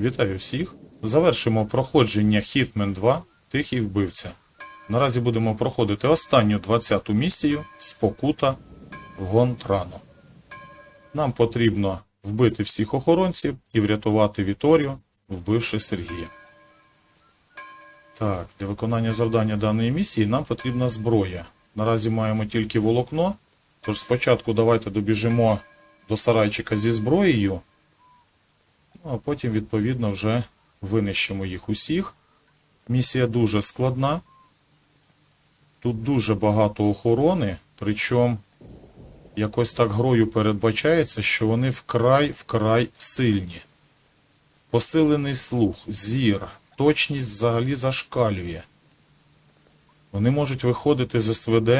Вітаю всіх! Завершимо проходження Hitman 2 Тихий вбивця. Наразі будемо проходити останню 20-ту місію Спокута Гонтрано. Нам потрібно вбити всіх охоронців і врятувати Віторію, вбивши Сергія. Так, для виконання завдання даної місії нам потрібна зброя. Наразі маємо тільки волокно, тож спочатку давайте добіжимо до сарайчика зі зброєю, Ну, а потім, відповідно, вже винищимо їх усіх. Місія дуже складна. Тут дуже багато охорони, причому якось так грою передбачається, що вони вкрай-вкрай сильні. Посилений слух, зір, точність взагалі зашкалює. Вони можуть виходити з СВД,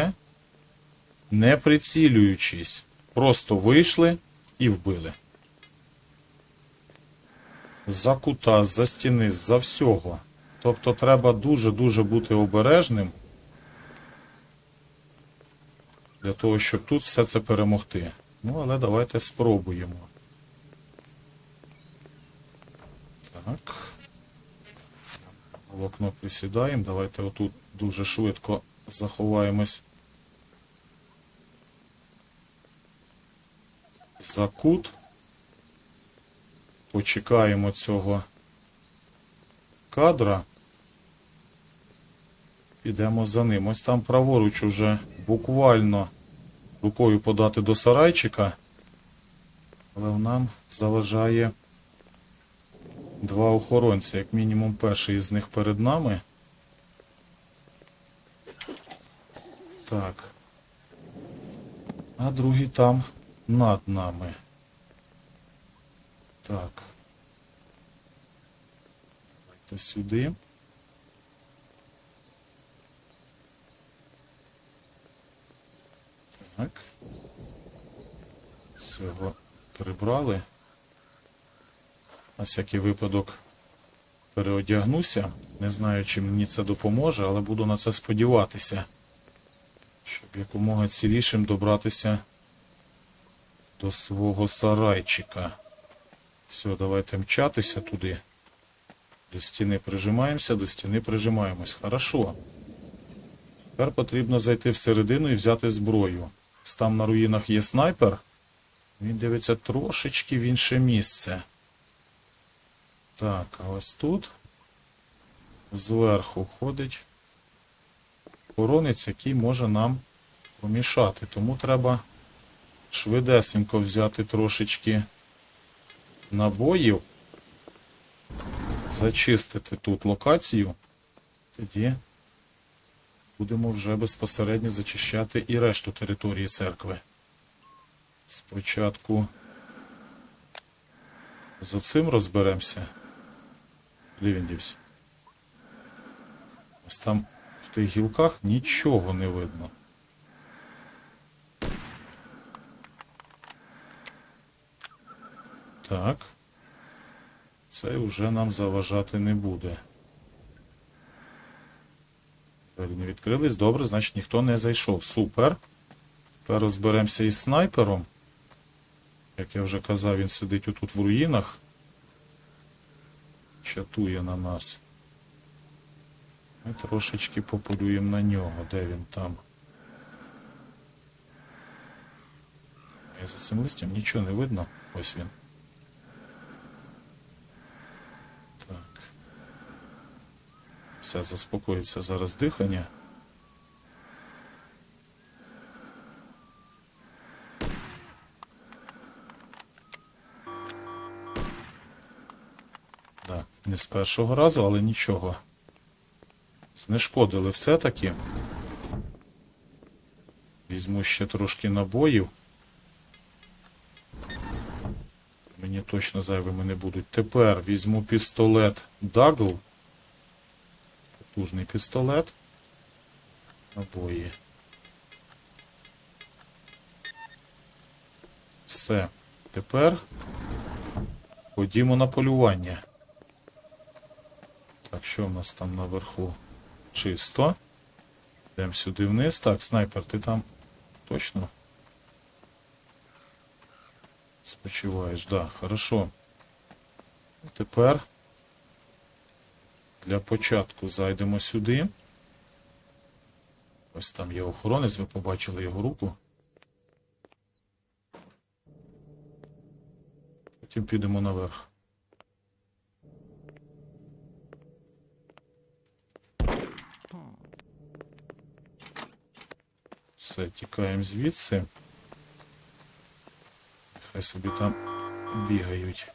не прицілюючись. Просто вийшли і вбили. За кута, за стіни, за всього. Тобто треба дуже-дуже бути обережним для того, щоб тут все це перемогти. Ну, але давайте спробуємо. Так. В окно присідаємо. Давайте отут дуже швидко заховаємось. За кут. Почекаємо цього кадра. Підемо за ним. Ось там праворуч уже буквально рукою подати до сарайчика. Але нам заважає два охоронці. Як мінімум перший із них перед нами. Так. А другий там над нами. Так. Давайте сюди. Так. Цього прибрали. На всякий випадок переодягнуся. Не знаю, чи мені це допоможе, але буду на це сподіватися. Щоб якомога цілішим добратися до свого сарайчика. Все, давайте мчатися туди. До стіни прижимаємося, до стіни прижимаємось. Хорошо. Тепер потрібно зайти всередину і взяти зброю. Там на руїнах є снайпер. Він дивиться трошечки в інше місце. Так, а ось тут зверху ходить охоронець, який може нам помішати. Тому треба швидесенько взяти трошечки набоїв, зачистити тут локацію, тоді будемо вже безпосередньо зачищати і решту території церкви. Спочатку з оцим розберемося. Де він дівся? Ось там в тих гілках нічого не видно. Так. Це вже нам заважати не буде. Не відкрились. Добре, значить ніхто не зайшов. Супер. Тепер розберемося із снайпером. Як я вже казав, він сидить отут в руїнах. Чатує на нас. Ми трошечки пополюємо на нього. Де він там? Я за цим листям нічого не видно. Ось він. Так. Все, заспокоїться зараз дихання. Так, не з першого разу, але нічого. Знешкодили все-таки. Візьму ще трошки набоїв. Мені точно зайвими не будуть. Тепер візьму пістолет Дагл. Потужний пістолет. Набої. Все. Тепер ходімо на полювання. Так, що в нас там наверху? Чисто. Йдемо сюди вниз. Так, снайпер, ти там точно? Спочиваєш, да, хорошо. тепер для початку зайдемо сюди. Ось там є охоронець, ви побачили його руку. Потім підемо наверх. Все, тікаємо звідси. Хай собі там бігають.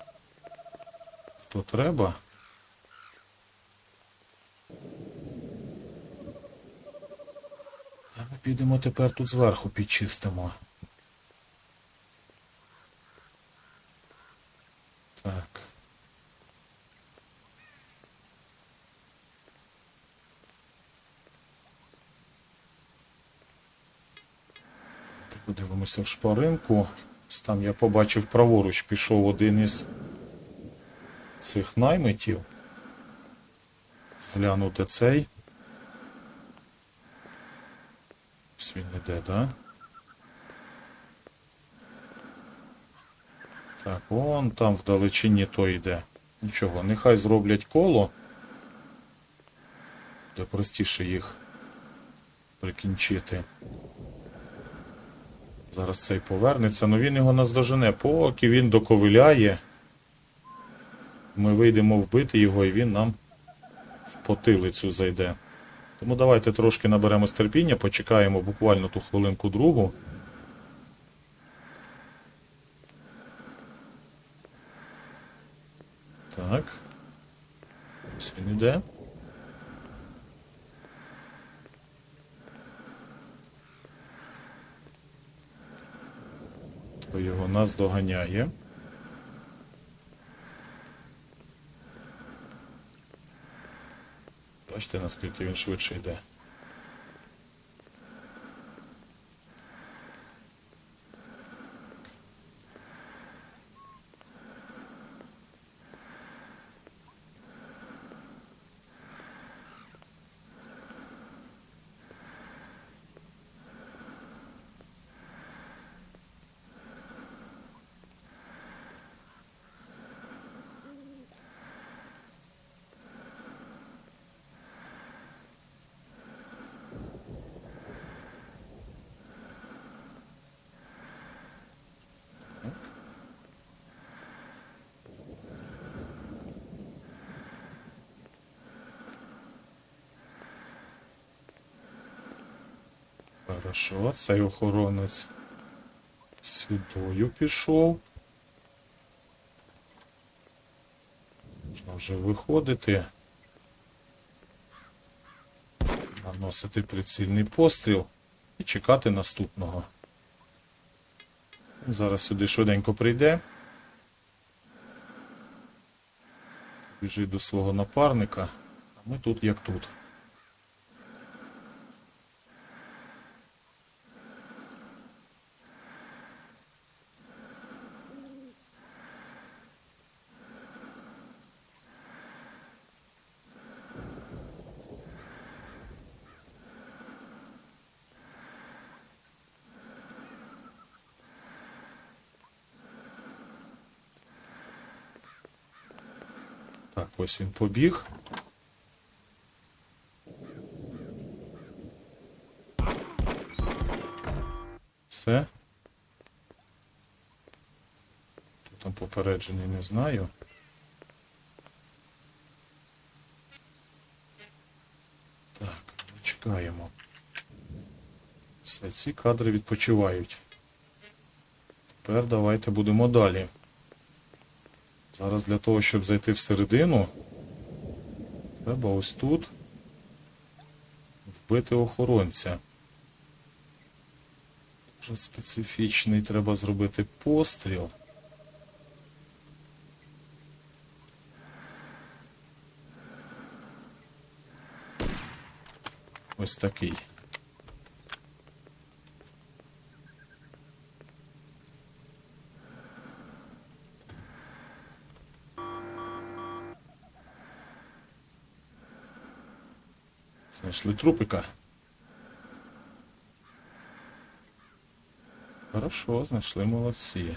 Хто треба. А ми підемо тепер тут зверху підчистимо. Так. Подивимося в шпаринку. Там я побачив праворуч, пішов один із цих наймитів. Зглянути цей. Іде, да? Так, вон там вдалечині то йде. Нічого, нехай зроблять коло. Де простіше їх прикінчити. Зараз цей повернеться, але він його наздожене, поки він доковиляє. Ми вийдемо вбити його, і він нам в потилицю зайде. Тому давайте трошки наберемо терпіння, почекаємо буквально ту хвилинку другу. Так. Ось він іде. Його нас доганяє. Бачите, наскільки він швидше йде. Хорошо, цей охоронець сюдою пішов. Можна вже виходити. Наносити прицільний постріл і чекати наступного. Зараз сюди швиденько прийде. Біжить до свого напарника, а ми тут як тут. Так, ось він побіг. Все. Там попереджений не знаю. Так, чекаємо. Все, ці кадри відпочивають. Тепер давайте будемо далі. Зараз для того, щоб зайти всередину, треба ось тут вбити охоронця. Дуже специфічний, треба зробити постріл. Ось такий. Знайшли трупика. Хорошо, знайшли молодці.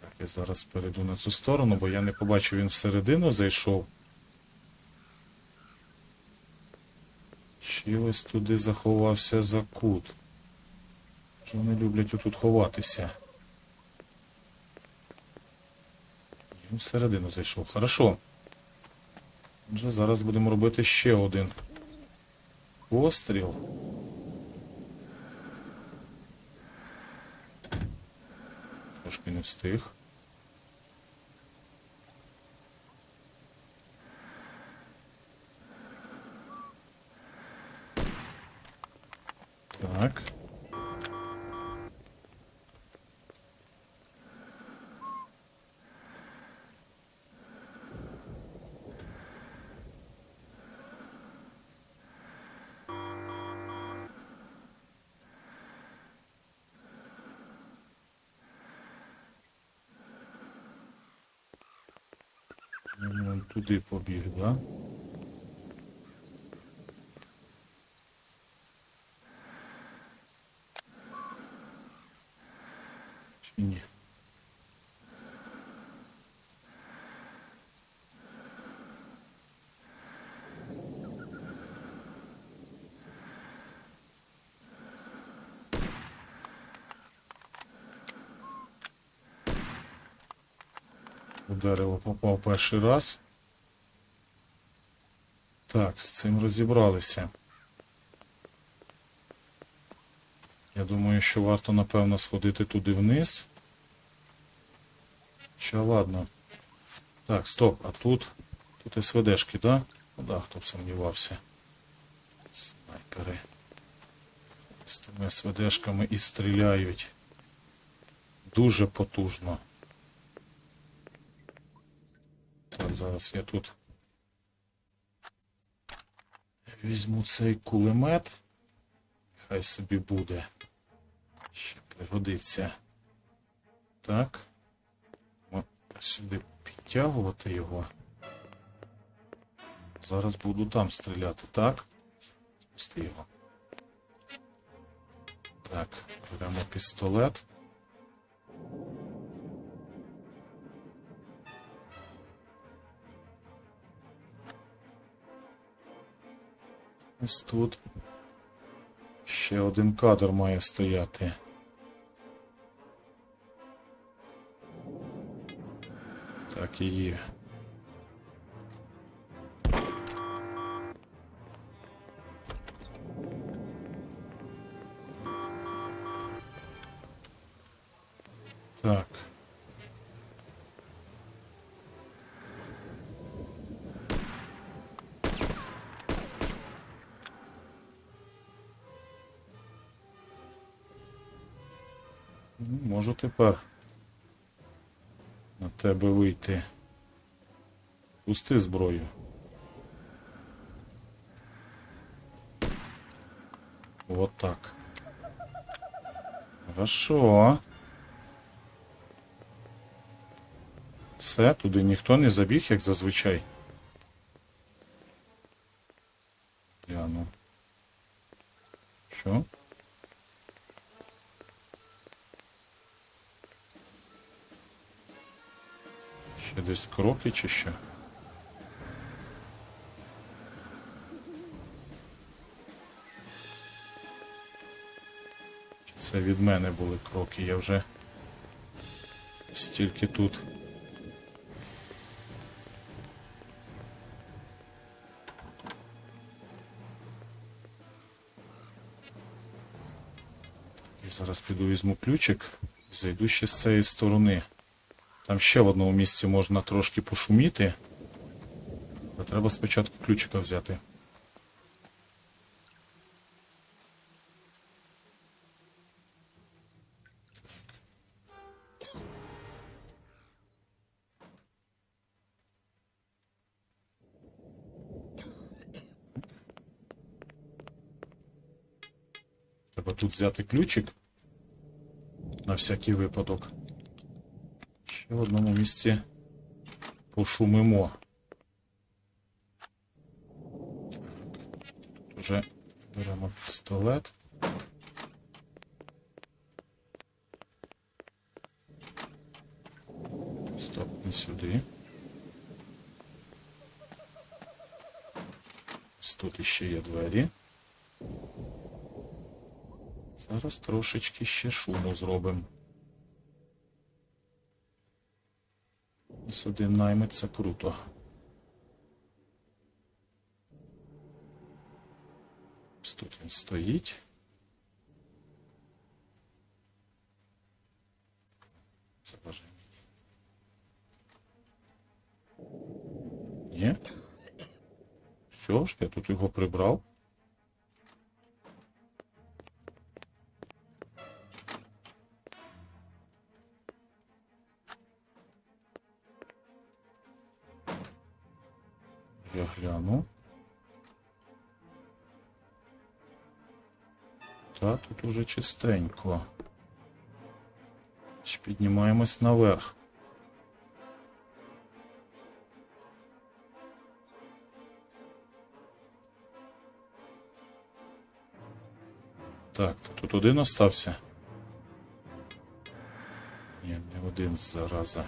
Так, Я зараз перейду на цю сторону, бо я не побачив, він всередину зайшов. Чи ось туди заховався за кут. Що вони люблять отут ховатися. Він всередину зайшов. Хорошо. Отже, зараз будемо робити ще один постріл. Трошки не встиг. Так. Він туди побіг, да? Чи ні? У дерево попав перший раз. Так, з цим розібралися. Я думаю, що варто, напевно, сходити туди вниз. Хоча ладно. Так, стоп, а тут. Тут СВДшки, да? Ну да, хто б сумнівався. Снайпери. З тими СВДшками і стріляють. Дуже потужно. Так, зараз я тут візьму цей кулемет. Хай собі буде. Ще пригодиться. Так. Сюди підтягувати його. Зараз буду там стріляти, так? Пусти його. Так, беремо пістолет. Ось тут ще один кадр має стояти. Так і є. Можу тепер на тебе вийти. Пусти зброю. Вот так. Хорошо. Все, туди ніхто не забіг, як зазвичай. Гляну. Що? Ще десь кроки чи що? Це від мене були кроки, я вже стільки тут. І зараз піду візьму ключик і зайду ще з цієї сторони. Там ще в одному місці можна трошки пошуміти. Але треба спочатку ключика взяти. Треба тут взяти ключик на всякий випадок. Ще в одному місці пошумимо. Так. Вже беремо пістолет. Стоп, не сюди. Ось тут іще є двері. Зараз трошечки ще шуму зробимо. Ось один це круто. Ось тут він стоїть. Заважає. Ні. Все ж, я тут його прибрав. Та уже чистенько. Піднімаємось наверх. Так, то тут один остався. Ні, не один зараза.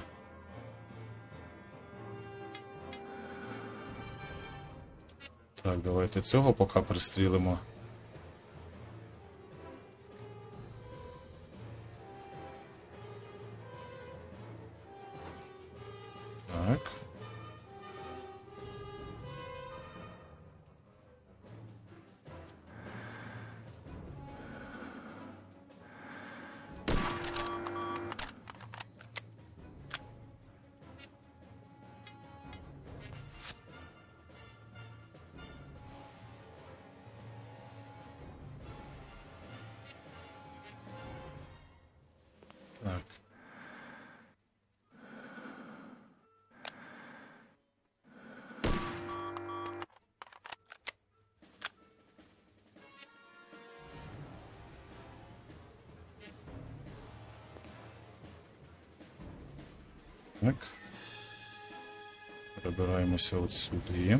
Так, давайте цього поки пристрілимо. Перебираємося от сюди.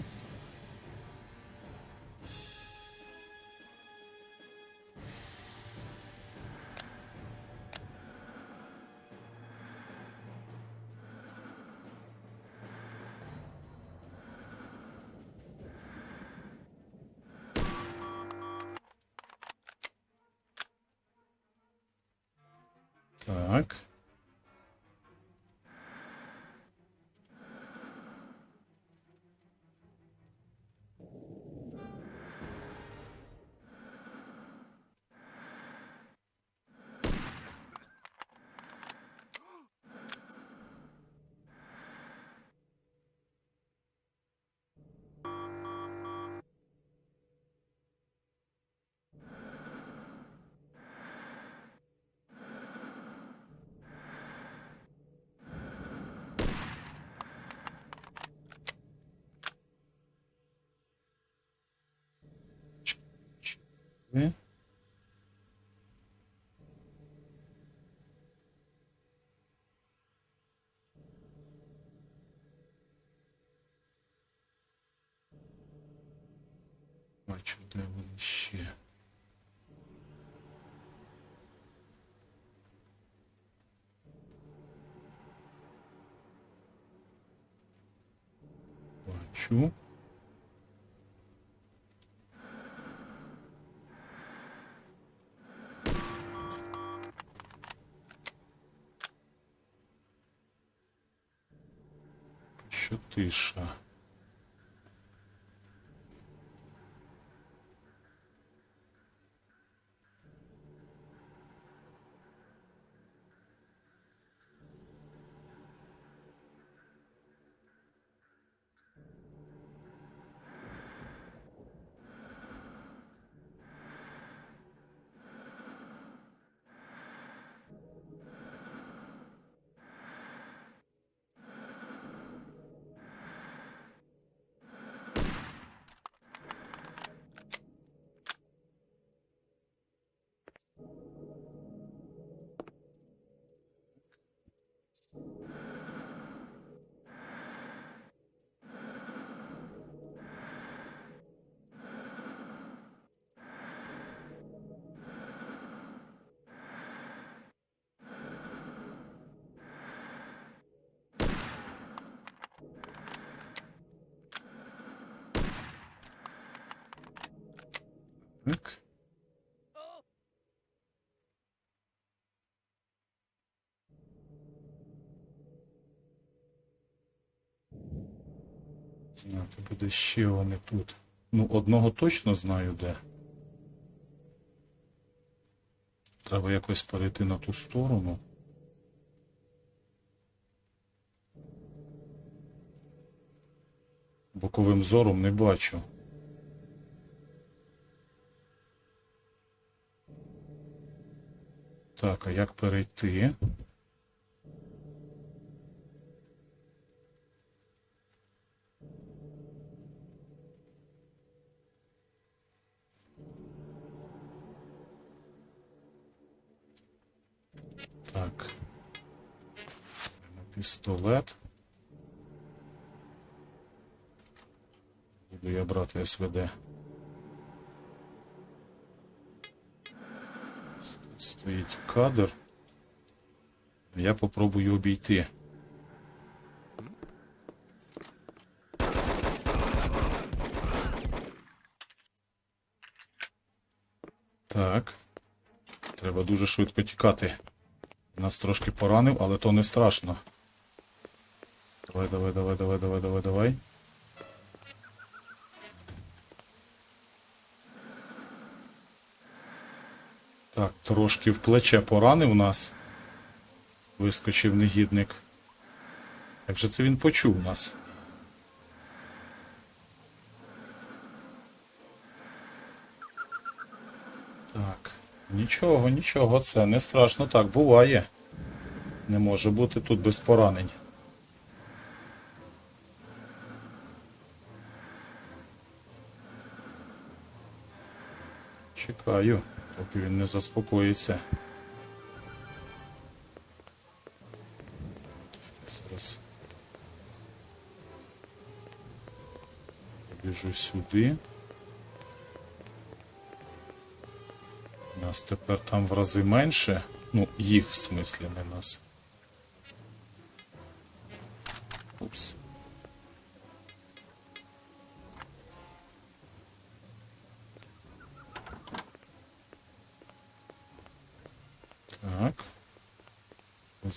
Ви? Бачу, де вони ще. Бачу. Тиша. Так. Знати буде ще вони тут. Ну, одного точно знаю де. Треба якось перейти на ту сторону. Боковим зором не бачу. Так, а як перейти? Так. Пістолет. Буду я брати СВД. Стоїть кадр. Я попробую обійти. Так. Треба дуже швидко тікати. Нас трошки поранив, але то не страшно. Давай, давай, давай, давай, давай, давай, давай. Так, трошки в плече поранив нас. Вискочив негідник. Як же це він почув нас? Так, нічого, нічого, це не страшно так буває. Не може бути тут без поранень. Чекаю, поки він не заспокоїться. Зараз біжу сюди. Нас тепер там в рази менше. Ну, їх в смислі, не нас. Упс.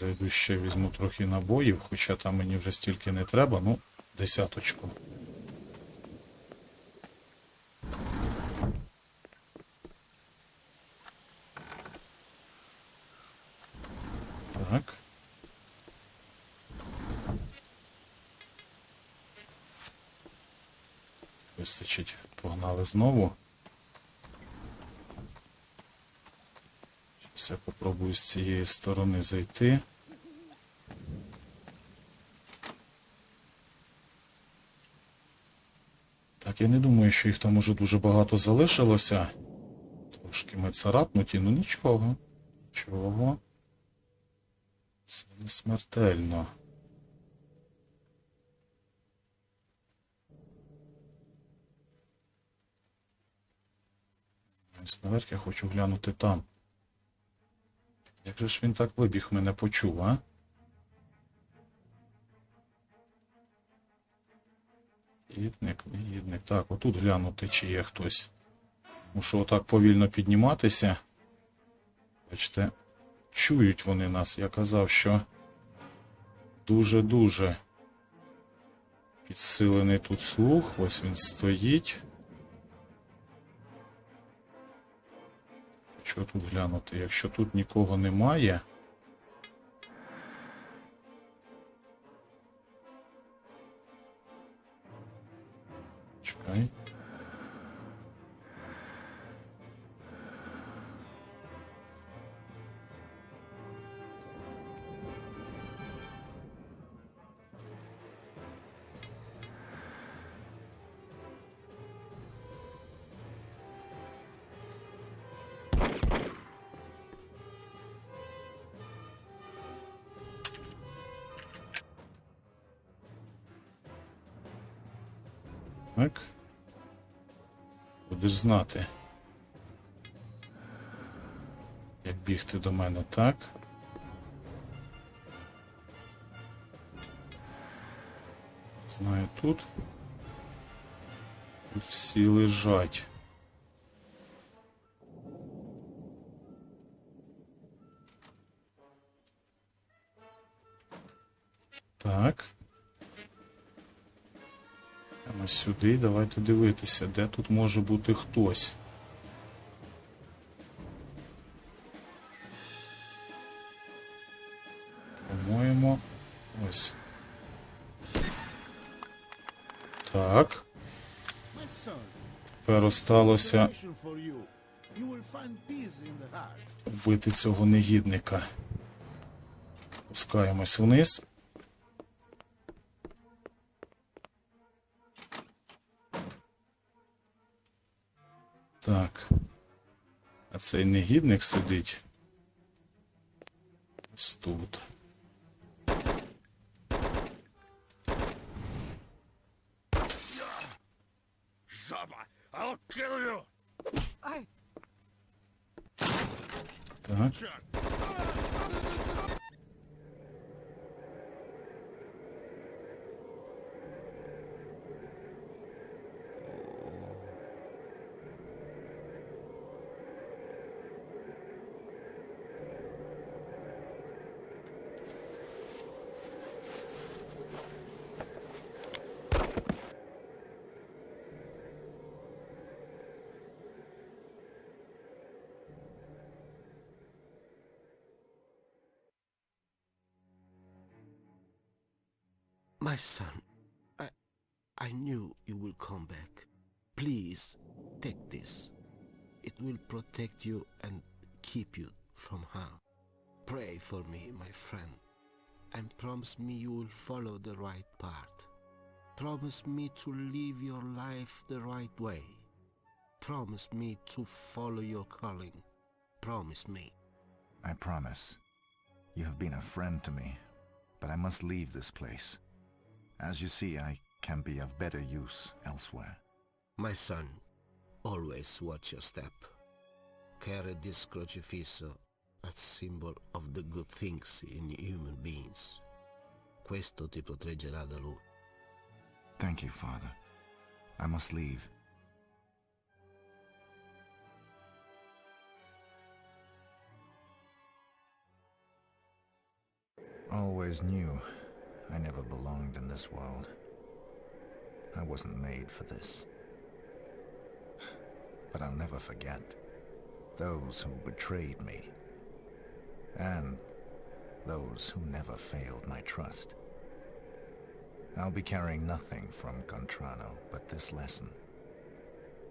Зайду ще візьму трохи набоїв, хоча там мені вже стільки не треба, ну, десяточку. Так. Вистачить. Погнали знову. Зараз я попробую з цієї сторони зайти. Так, я не думаю, що їх там уже дуже багато залишилося. Трошки ми царапнуті, ну нічого. Нічого. Це не смертельно. Ось наверх я хочу глянути там. Як же ж він так вибіг мене почув, а? Так, отут глянути, чи є хтось. Мушу отак повільно підніматися. Бачите, чують вони нас. Я казав, що дуже-дуже підсилений тут слух. Ось він стоїть. Що тут глянути? Якщо тут нікого немає. Right. Так. Будеш знати. Як бігти до мене, так? Знаю тут. Тут всі лежать. Сюди, давайте дивитися, де тут може бути хтось. По-моєму, ось. Так. Тепер осталося вбити цього негідника. Пускаємось вниз. Так. А цей негідник сидить. Ось тут. Жаба, I'll kill you. I Так. My son, I, I knew you will come back. Please, take this. It will protect you and keep you from harm. Pray for me, my friend, and promise me you will follow the right path. Promise me to live your life the right way. Promise me to follow your calling. Promise me. I promise. You have been a friend to me, but I must leave this place. As you see, I can be of better use elsewhere. My son, always watch your step. Carry this crocifisso as symbol of the good things in human beings. Questo ti proteggerà da lui. Thank you, Father. I must leave. Always knew I never belonged in this world. I wasn't made for this. But I'll never forget those who betrayed me and those who never failed my trust. I'll be carrying nothing from Contrano but this lesson.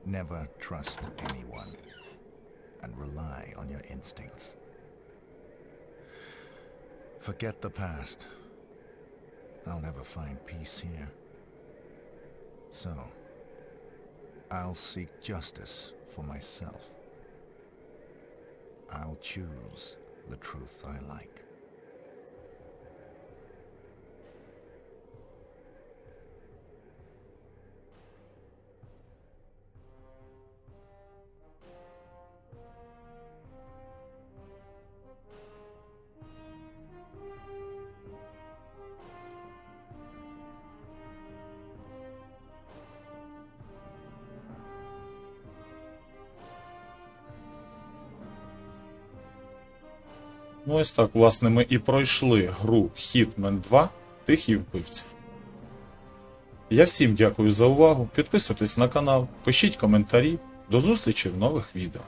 Never trust anyone and rely on your instincts. Forget the past. I'll never find peace here. So, I'll seek justice for myself. I'll choose the truth I like. Ось так, власне, ми і пройшли гру Hitman 2 Тихий вбивця. Я всім дякую за увагу. Підписуйтесь на канал, пишіть коментарі. До зустрічі в нових відео.